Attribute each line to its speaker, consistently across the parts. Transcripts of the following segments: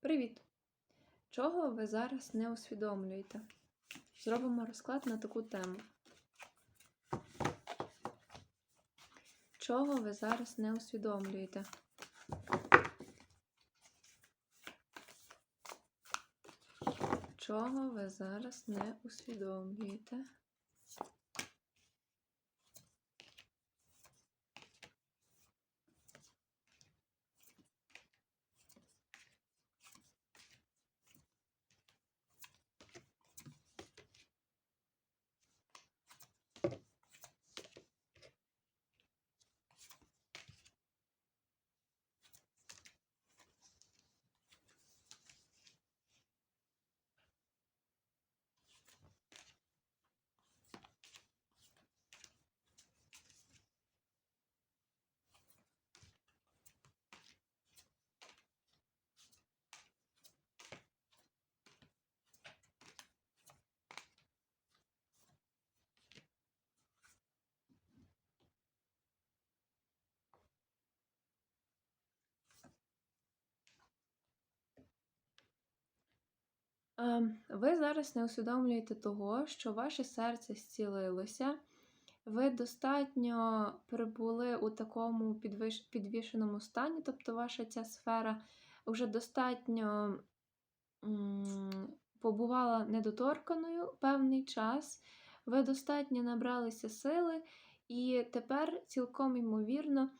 Speaker 1: Привіт! Чого ви зараз не усвідомлюєте? Зробимо розклад на таку тему. Чого ви зараз не усвідомлюєте? Чого ви зараз не усвідомлюєте? Ви зараз не усвідомлюєте того, що ваше серце зцілилося. Ви достатньо перебули у такому підвішеному стані, тобто ваша ця сфера вже достатньо побувала недоторканою певний час. Ви достатньо набралися сили, і тепер цілком ймовірно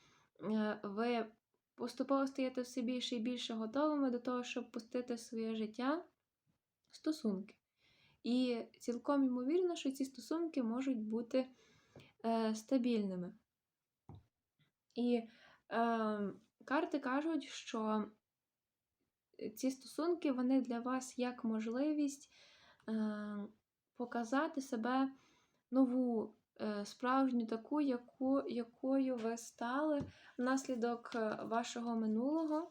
Speaker 1: е, ви поступово стаєте все більше і більше готовими до того, щоб пустити своє життя стосунки. І цілком ймовірно, що ці стосунки можуть бути е, стабільними. І е, карти кажуть, що ці стосунки вони для вас як можливість е, показати себе нову, е, справжню таку, яку, якою ви стали внаслідок е, вашого минулого.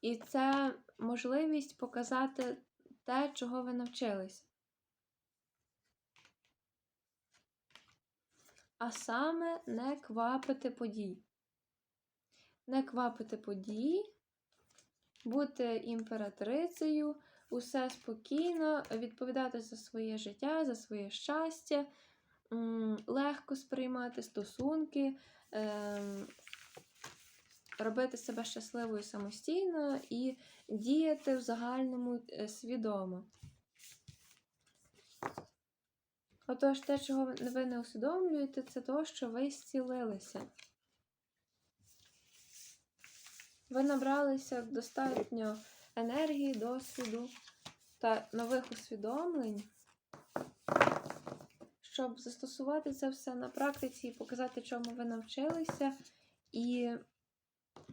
Speaker 1: І це можливість показати те, чого ви навчились. А саме не квапити подій. Не квапити подій, бути імператрицею, усе спокійно, відповідати за своє життя, за своє щастя, легко сприймати стосунки, ем, робити себе щасливою самостійно і діяти в загальному е, свідомо. Отож, те, чого ви не усвідомлюєте, це то, що ви зцілилися. Ви набралися достатньо енергії, досвіду та нових усвідомлень, щоб застосувати це все на практиці і показати, чому ви навчилися, і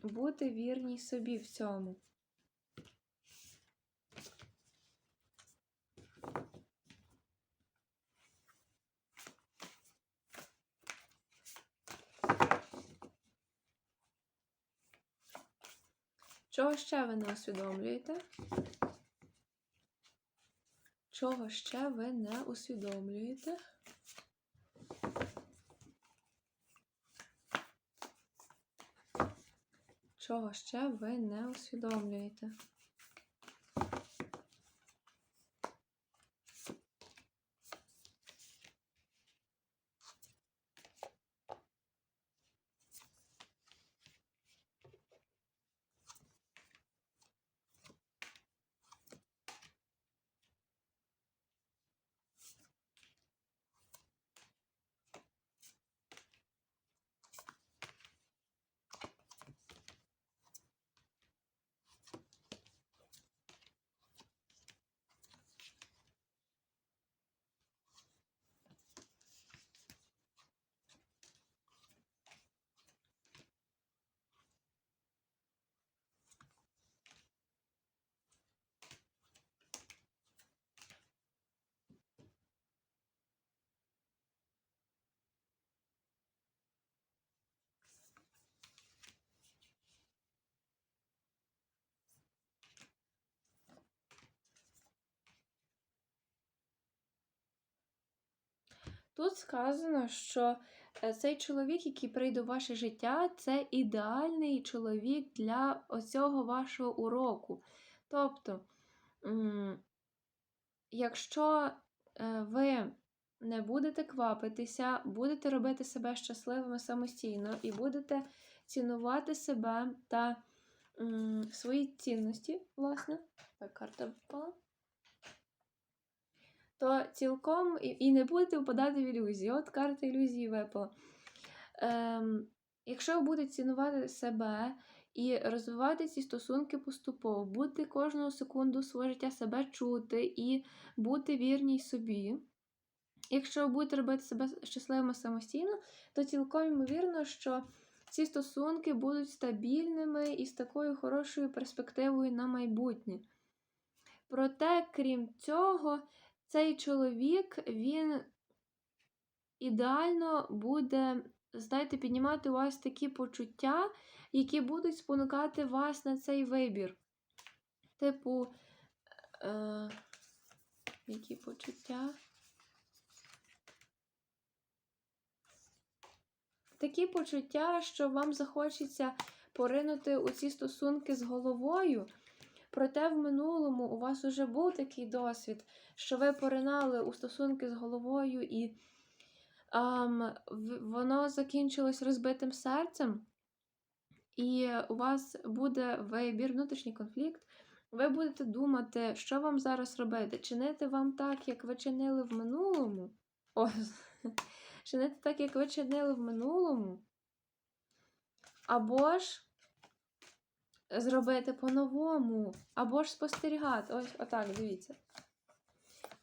Speaker 1: бути вірній собі в цьому. Чого ще ви не усвідомлюєте? Чого ще ви не усвідомлюєте? Чого ще ви не усвідомлюєте? Тут сказано, що е, цей чоловік, який прийде в ваше життя, це ідеальний чоловік для оцього вашого уроку. Тобто, якщо е, ви не будете квапитися, будете робити себе щасливими самостійно і будете цінувати себе та свої цінності, власне, так, карта впала, то цілком і, не будете впадати в ілюзії. От карта ілюзії випала. Ем, якщо ви будете цінувати себе і розвивати ці стосунки поступово, бути кожну секунду свого життя себе чути і бути вірній собі. Якщо ви будете робити себе щасливими самостійно, то цілком ймовірно, що ці стосунки будуть стабільними і з такою хорошою перспективою на майбутнє. Проте, крім цього, цей чоловік він ідеально буде, знаєте, піднімати у вас такі почуття, які будуть спонукати вас на цей вибір. Типу, е, які почуття? Такі почуття, що вам захочеться поринути у ці стосунки з головою. Проте в минулому у вас уже був такий досвід, що ви поринали у стосунки з головою, і в- воно закінчилось розбитим серцем, і у вас буде вибір, внутрішній конфлікт. Ви будете думати, що вам зараз робити? Чинити вам так, як ви чинили в минулому? О, чинити так, як ви чинили в минулому? Або ж зробити по-новому, або ж спостерігати. Ось, отак, дивіться.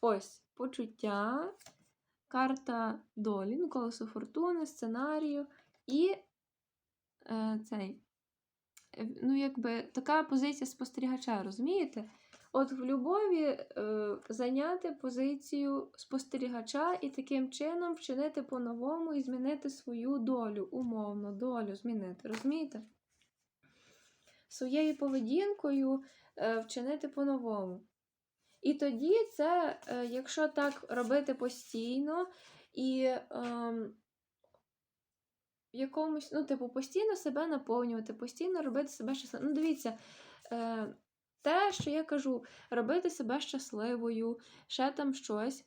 Speaker 1: Ось почуття, карта долі, ну, колесо фортуни, сценарію і е, цей. е, Ну, якби така позиція спостерігача, розумієте? От в любові е, зайняти позицію спостерігача і таким чином вчинити по-новому і змінити свою долю, умовно, долю змінити, розумієте? Своєю поведінкою е, вчинити по-новому. І тоді це, е, якщо так робити постійно і ем, якомусь, ну, типу, постійно себе наповнювати, постійно робити себе щасливою. Ну, дивіться, е, те, що я кажу, робити себе щасливою, ще там щось.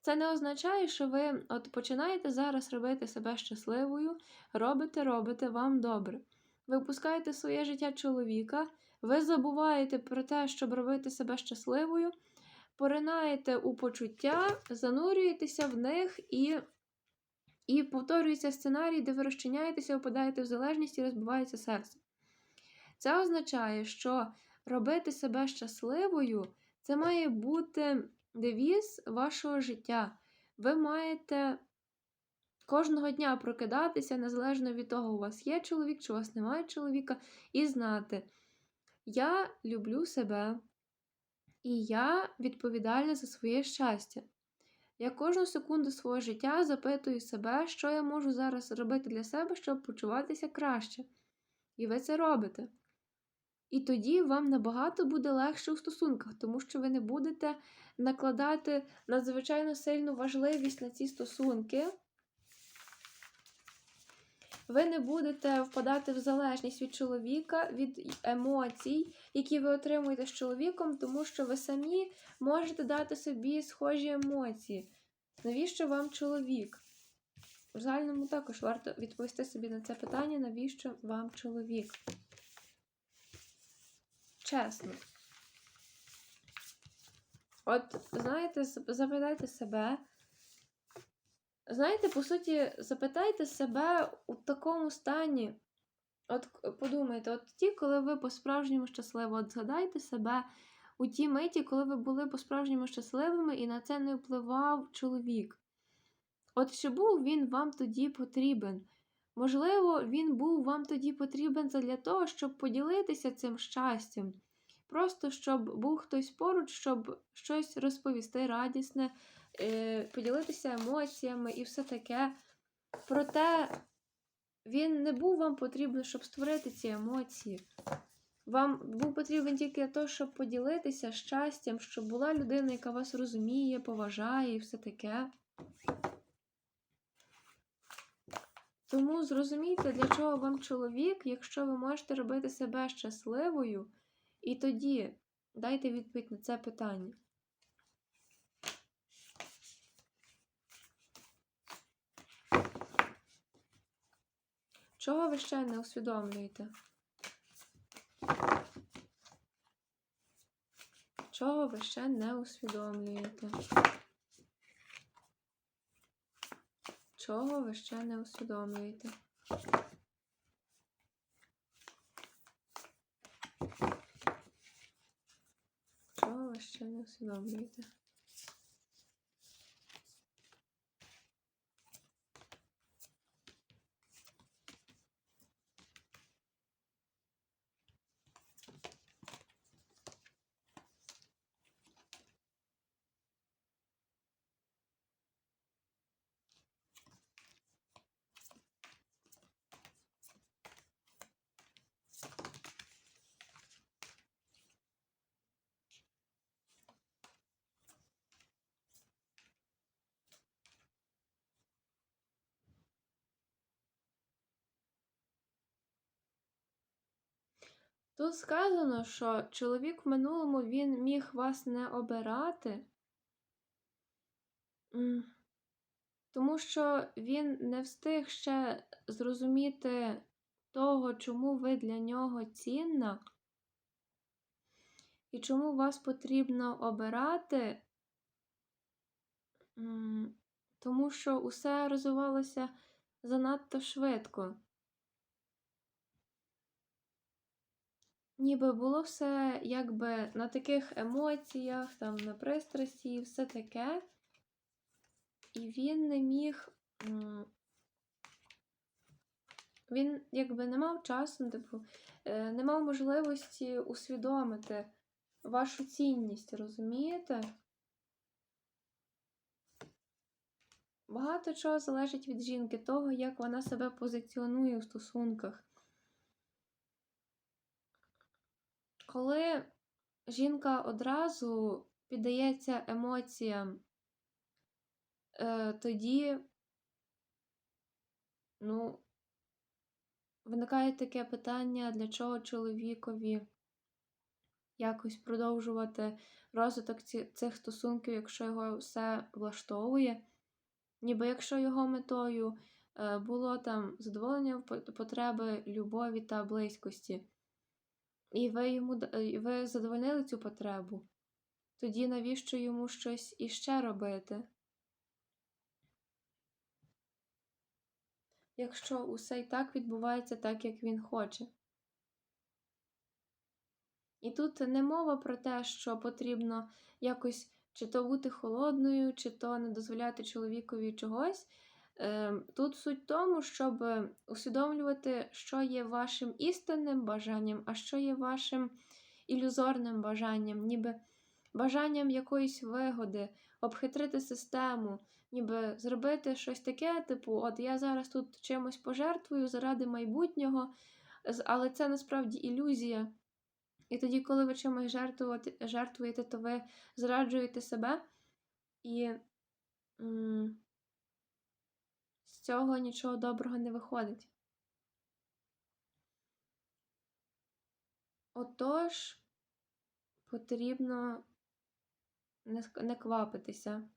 Speaker 1: Це не означає, що ви от починаєте зараз робити себе щасливою, робите, робите, вам добре. Ви впускаєте своє життя чоловіка, ви забуваєте про те, щоб робити себе щасливою, поринаєте у почуття, занурюєтеся в них і, і повторюється сценарій, де ви розчиняєтеся, впадаєте в залежність і розбивається серце. Це означає, що робити себе щасливою це має бути девіз вашого життя. Ви маєте кожного дня прокидатися, незалежно від того, у вас є чоловік чи у вас немає чоловіка, і знати, я люблю себе, і я відповідальна за своє щастя. Я кожну секунду свого життя запитую себе, що я можу зараз робити для себе, щоб почуватися краще. І ви це робите. І тоді вам набагато буде легше у стосунках, тому що ви не будете накладати надзвичайно сильну важливість на ці стосунки. Ви не будете впадати в залежність від чоловіка, від емоцій, які ви отримуєте з чоловіком, тому що ви самі можете дати собі схожі емоції. Навіщо вам чоловік? В загальному також варто відповісти собі на це питання, навіщо вам чоловік? Чесно. От, знаєте, запитайте себе. Знаєте, по суті, запитайте себе у такому стані. От подумайте, от ті, коли ви по-справжньому щасливі, от згадайте себе у ті миті, коли ви були по-справжньому щасливими і на це не впливав чоловік. От чи був він вам тоді потрібен? Можливо, він був вам тоді потрібен для того, щоб поділитися цим щастям. Просто щоб був хтось поруч, щоб щось розповісти радісне, поділитися емоціями і все таке. Проте він не був вам потрібен, щоб створити ці емоції. Вам був потрібен тільки того, щоб поділитися щастям, щоб була людина, яка вас розуміє, поважає і все таке. Тому зрозумійте, для чого вам чоловік, якщо ви можете робити себе щасливою, і тоді дайте відповідь на це питання. Чого ви ще не усвідомлюєте? Чого ви ще не усвідомлюєте? Чого ви ще не усвідомлюєте? Чого ви ще не усвідомлюєте? Тут сказано, що чоловік в минулому він міг вас не обирати, тому що він не встиг ще зрозуміти того, чому ви для нього цінна, і чому вас потрібно обирати, тому що усе розвивалося занадто швидко. Ніби було все якби на таких емоціях, там, на пристрасті і все таке. І він не міг. Він якби не мав часу, ну, типу, е, не мав можливості усвідомити вашу цінність, розумієте? Багато чого залежить від жінки, того, як вона себе позиціонує у стосунках. Коли жінка одразу піддається емоціям, е, тоді, ну, виникає таке питання, для чого чоловікові якось продовжувати розвиток цих стосунків, якщо його все влаштовує. Ніби якщо його метою е, було там задоволення потреби любові та близькості, і ви йому е, і ви задовольнили цю потребу, тоді навіщо йому щось іще робити? Якщо усе і так відбувається так, як він хоче. І тут не мова про те, що потрібно якось чи то бути холодною, чи то не дозволяти чоловікові чогось. Е, Тут суть в тому, щоб усвідомлювати, що є вашим істинним бажанням, а що є вашим ілюзорним бажанням, ніби бажанням якоїсь вигоди, обхитрити систему, ніби зробити щось таке, типу, от я зараз тут чимось пожертвую заради майбутнього, але це насправді ілюзія. І тоді, коли ви чимось жертвуєте, то ви зраджуєте себе, і цього нічого доброго не виходить. Отож, потрібно не, квапитися.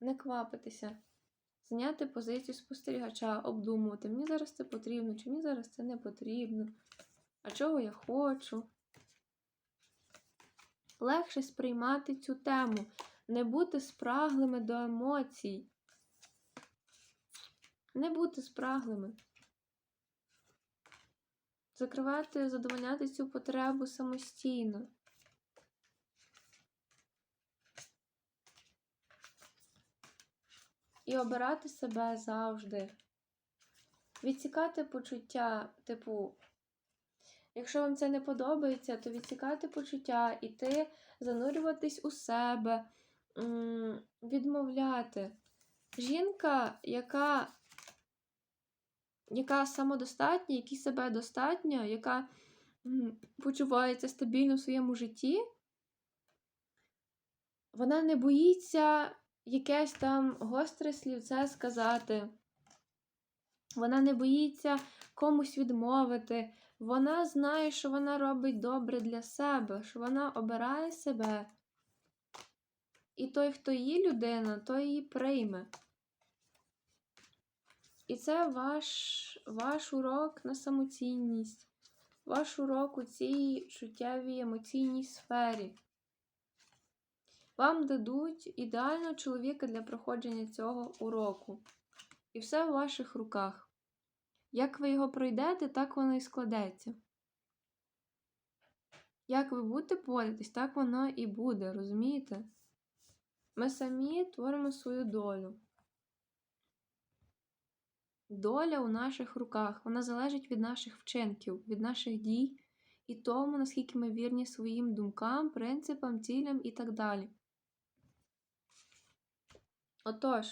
Speaker 1: Не квапитися. Зняти позицію спостерігача, обдумувати, мені зараз це потрібно, чи мені зараз це не потрібно. А чого я хочу? Легше сприймати цю тему, не бути спраглими до емоцій. Не бути спраглими. Закривати, задовольняти цю потребу самостійно. І обирати себе завжди. Відсікати почуття, типу, Якщо вам це не подобається, то відсікати почуття, іти, занурюватись у себе, відмовляти. Жінка, яка, яка самодостатня, яка себе достатня, яка почувається стабільно в своєму житті, вона не боїться якесь там гостре слівце сказати. Вона не боїться комусь відмовити. Вона знає, що вона робить добре для себе, що вона обирає себе. І той, хто її людина, той її прийме. І це ваш, ваш урок на самоцінність, ваш урок у цій чуттєвій емоційній сфері. Вам дадуть ідеального чоловіка для проходження цього уроку. І все в ваших руках. Як ви його пройдете, так воно і складеться. Як ви будете поводитись, так воно і буде, розумієте? Ми самі творимо свою долю. Доля у наших руках, вона залежить від наших вчинків, від наших дій і тому, наскільки ми вірні своїм думкам, принципам, цілям і так далі. Отож,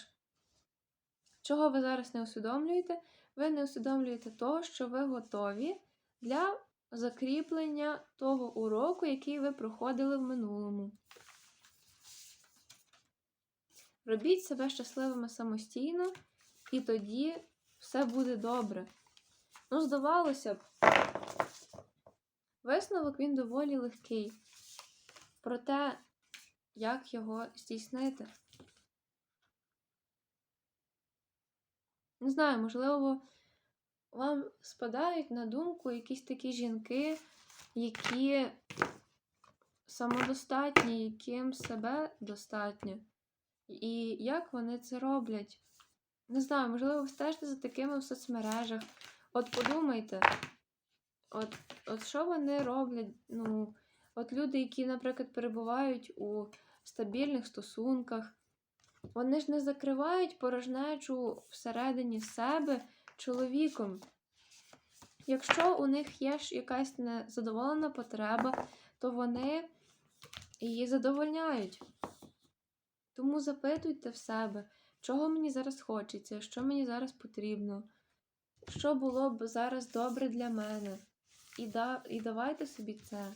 Speaker 1: чого ви зараз не усвідомлюєте? Ви не усвідомлюєте того, що ви готові для закріплення того уроку, який ви проходили в минулому. Робіть себе щасливими самостійно, і тоді все буде добре. Ну, здавалося б, висновок він доволі легкий. Проте, як його здійснити? Не знаю, можливо, вам спадають на думку якісь такі жінки, які самодостатні, яким себе достатньо. І як вони це роблять? Не знаю, можливо, ви стежите за такими в соцмережах. От подумайте, от, от що вони роблять? Ну, от люди, які, наприклад, перебувають у стабільних стосунках, вони ж не закривають порожнечу всередині себе чоловіком. Якщо у них є якась незадоволена потреба, то вони її задовольняють. Тому запитуйте в себе, чого мені зараз хочеться, що мені зараз потрібно, що було б зараз добре для мене. І, да, і давайте собі це.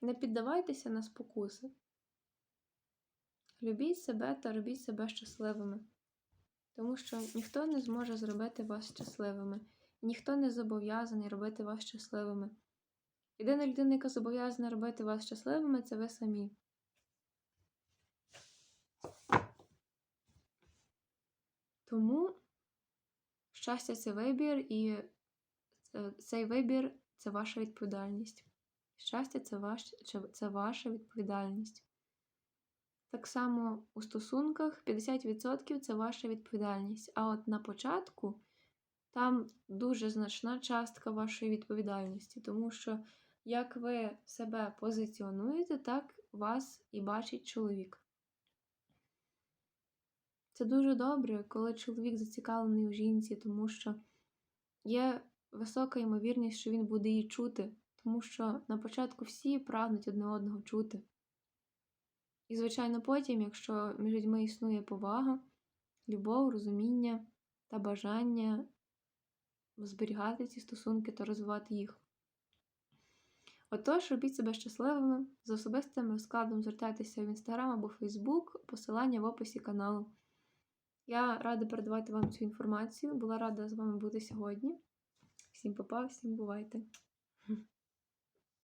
Speaker 1: Не піддавайтеся на спокуси. Любіть себе та робіть себе щасливими. Тому що ніхто не зможе зробити вас щасливими. Ніхто не зобов'язаний робити вас щасливими. Єдина людина, яка зобов'язана робити вас щасливими, це ви самі. Тому щастя це вибір, і цей вибір це ваша відповідальність. Щастя це, ваш, це ваша відповідальність. Так само у стосунках 50% це ваша відповідальність. А от на початку там дуже значна частка вашої відповідальності, тому що як ви себе позиціонуєте, так вас і бачить чоловік. Це дуже добре, коли чоловік зацікавлений у жінці, тому що є висока ймовірність, що він буде її чути, тому що на початку всі прагнуть одне одного чути. І, звичайно, потім, якщо між людьми існує повага, любов, розуміння та бажання зберігати ці стосунки та розвивати їх. Отож, робіть себе щасливими, з особистим розкладом звертайтеся в інстаграм або Фейсбук, посилання в описі каналу. Я рада передавати вам цю інформацію. Була рада з вами бути сьогодні. Всім па-па, всім бувайте!